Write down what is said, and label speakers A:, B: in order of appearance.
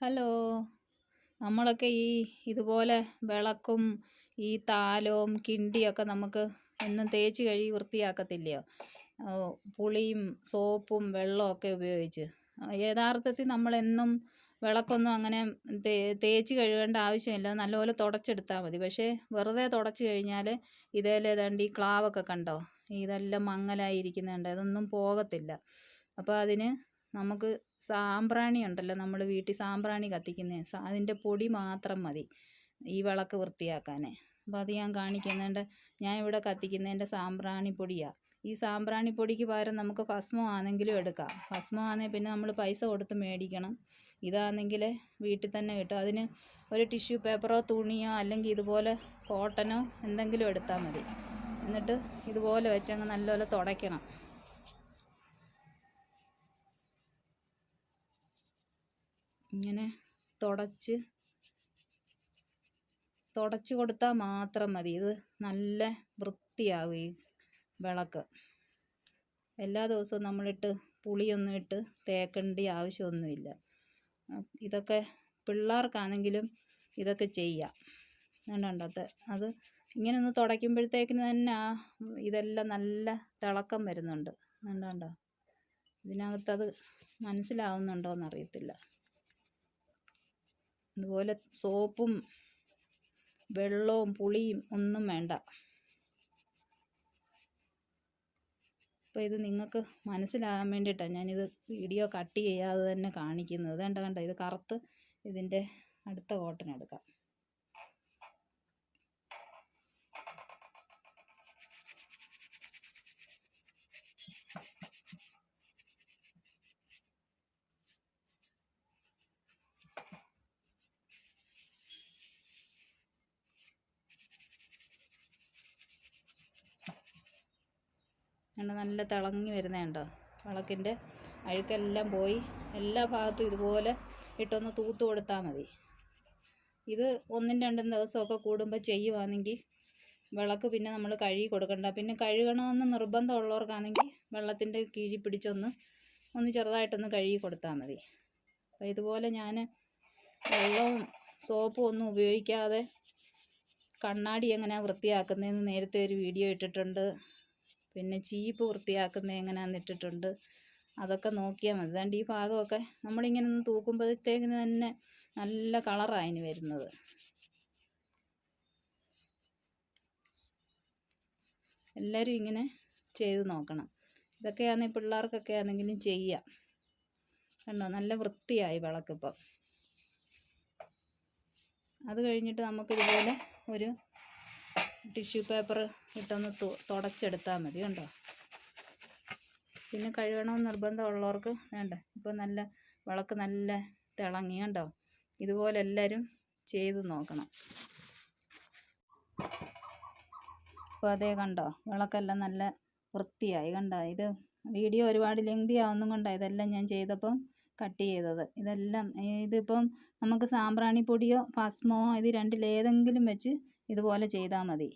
A: Hello. നമ്മളൊക്കെ ഈ ഇതുപോലെ വിളക്കും ഈ താലവും കിണ്ടിയൊക്കെ നമുക്ക് എന്നും തേച്ച് കഴുകി വൃത്തിയാക്കത്തില്ലയോ? പുളിയും സോപ്പും വെള്ളമൊക്കെ ഉപയോഗിച്ച്. യഥാർത്ഥത്തിൽ നമ്മളെന്നും വിളക്കൊന്നും അങ്ങനെ തേച്ച് കഴുകേണ്ട ആവശ്യമില്ല. നല്ലപോലെ തുടച്ചെടുത്താൽ മതി. പക്ഷേ വെറുതെ തുടച്ച് കഴിഞ്ഞാൽ ഇതേൽ ഏതാണ്ട് ഈ ക്ലാവൊക്കെ കണ്ടോ? ഇതെല്ലാം മങ്ങലായിരിക്കുന്നുണ്ട് അതൊന്നും പോകത്തില്ല. അപ്പോൾ അതിന് നമുക്ക് സാമ്പ്രാണി ഉണ്ടല്ലോ നമ്മൾ വീട്ടിൽ സാമ്പ്രാണി കത്തിക്കുന്നത് അതിന്റെ പൊടി മാത്രം മതി ഈ വിളക്ക് വൃത്തിയാക്കാൻ അപ്പോൾ അത് ഞാൻ കാണിക്കുന്നുണ്ട് ഞാൻ ഇവിടെ കത്തിക്കുന്നതിന്റെ സാമ്പ്രാണി പൊടിയാണ് ഈ സാമ്പ്രാണി പൊടിക്ക് പകരം നമുക്ക് ഭസ്മം ആണെങ്കിലും എടുക്കാം. ഭസ്മം ആണെങ്കിൽ പിന്നെ നമ്മൾ പൈസ കൊടുത്ത് മേടിക്കണം. ഇതാണെങ്കിൽ വീട്ടിൽ തന്നെ കിട്ടും. അതിന് ഒരു ടിഷ്യൂ പേപ്പറോ തുണിയോ അല്ലെങ്കിൽ ഇതുപോലെ കോട്ടനോ എന്തെങ്കിലും എടുത്താൽ മതി. എന്നിട്ട് ഇതുപോലെ വെച്ചങ്ങ് നല്ലപോലെ തുടയ്ക്കണം. ഇങ്ങനെ തുടച്ച് തുടച്ച് കൊടുത്താൽ മാത്രം മതി. ഇത് നല്ല വൃത്തിയാകും ഈ വിളക്ക്. എല്ലാ ദിവസവും നമ്മളിട്ട് പുളിയൊന്നും ഇട്ട് തേക്കേണ്ട ആവശ്യമൊന്നുമില്ല. ഇതൊക്കെ പിള്ളേർക്കാണെങ്കിലും ഇതൊക്കെ ചെയ്യാം. കണ്ടോ? അത് ഇങ്ങനെ ഒന്ന് തുടയ്ക്കുമ്പോഴത്തേക്കിന് തന്നെ ആ ഇതെല്ലാം നല്ല തിളക്കം വരുന്നുണ്ട്. കണ്ടോ? ഇതിനകത്തത് മനസ്സിലാവുന്നുണ്ടോ എന്നറിയത്തില്ല അതുപോലെ സോപ്പും വെള്ളവും പുളിയും ഒന്നും വേണ്ട. അപ്പോൾ ഇത് നിങ്ങൾക്ക് മനസ്സിലാകാൻ വേണ്ടിയിട്ടാണ് ഞാനിത് വീഡിയോ കട്ട് ചെയ്യാതെ തന്നെ കാണിക്കുന്നത്. കണ്ട കണ്ട? ഇത് കറുത്ത് ഇതിന്റെ അടുത്ത കോട്ടൺ എടുക്കാം കണ്ടോ? നല്ല തിളങ്ങി വരുന്നത് കണ്ടോ? വിളക്കിന്റെ അഴുക്കെല്ലാം പോയി. എല്ലാ ഭാഗത്തും ഇതുപോലെ ഇട്ടൊന്ന് തൂത്ത് കൊടുത്താൽ മതി. ഇത് ഒന്നും രണ്ടും ദിവസമൊക്കെ കൂടുമ്പോൾ ചെയ്യുവാണെങ്കിൽ വിളക്ക് പിന്നെ നമ്മൾ കഴുകി കൊടുക്കണ്ട. പിന്നെ കഴുകണമെന്ന് നിർബന്ധമുള്ളവർക്കാണെങ്കിൽ വെള്ളത്തിന്റെ കീഴി പിടിച്ചൊന്ന് ഒന്ന് ചെറുതായിട്ടൊന്ന് കഴുകി കൊടുത്താൽ മതി. അപ്പോൾ ഇതുപോലെ ഞാൻ വെള്ളവും സോപ്പും ഒന്നും ഉപയോഗിക്കാതെ കണ്ണാടി എങ്ങനെയാണ് വൃത്തിയാക്കുന്നതെന്ന് നേരത്തെ ഒരു വീഡിയോ ഇട്ടിട്ടുണ്ട്. പിന്നെ ചീപ്പ് വൃത്തിയാക്കുന്നത് എങ്ങനെയാണെന്ന് ഇട്ടിട്ടുണ്ട് അതൊക്കെ നോക്കിയാൽ മതി. അതുകൊണ്ട് ഈ ഭാഗമൊക്കെ നമ്മളിങ്ങനെ ഒന്ന് തൂക്കുമ്പോഴത്തേക്കിന് തന്നെ നല്ല കളറാണ് അതിന് വരുന്നത്. എല്ലാവരും ഇങ്ങനെ ചെയ്ത് നോക്കണം. ഇതൊക്കെയാണെങ്കിൽ പിള്ളേർക്കൊക്കെ ആണെങ്കിലും ചെയ്യാം. കണ്ടോ? നല്ല വൃത്തിയായി വിളക്കിപ്പം. അത് കഴിഞ്ഞിട്ട് നമുക്കിതുപോലെ ഒരു ടിഷ്യൂ പേപ്പർ ഇട്ടൊന്ന് തുടച്ചെടുത്താൽ മതി കണ്ടോ? പിന്നെ കഴുകണമെന്ന് നിർബന്ധമുള്ളവർക്ക് വേണ്ട. ഇപ്പോൾ നല്ല വിളക്ക് നല്ല തിളങ്ങി കണ്ടോ? ഇതുപോലെ എല്ലാവരും ചെയ്ത് നോക്കണം. അപ്പോൾ അതേ കണ്ടോ? വിളക്കെല്ലാം നല്ല വൃത്തിയായി കണ്ടോ? ഇത് വീഡിയോ ഒരുപാട് ലെങ്തി ആവുന്നും കണ്ടോ? ഇതെല്ലാം ഞാൻ ചെയ്തപ്പം കട്ട് ചെയ്തത്. ഇതെല്ലാം ഇതിപ്പം നമുക്ക് സാമ്പ്രാണി പൊടിയോ ഭസ്മോ ഇത് രണ്ടിലേതെങ്കിലും വെച്ച് ഇതുപോലെ ചെയ്താൽ മതി.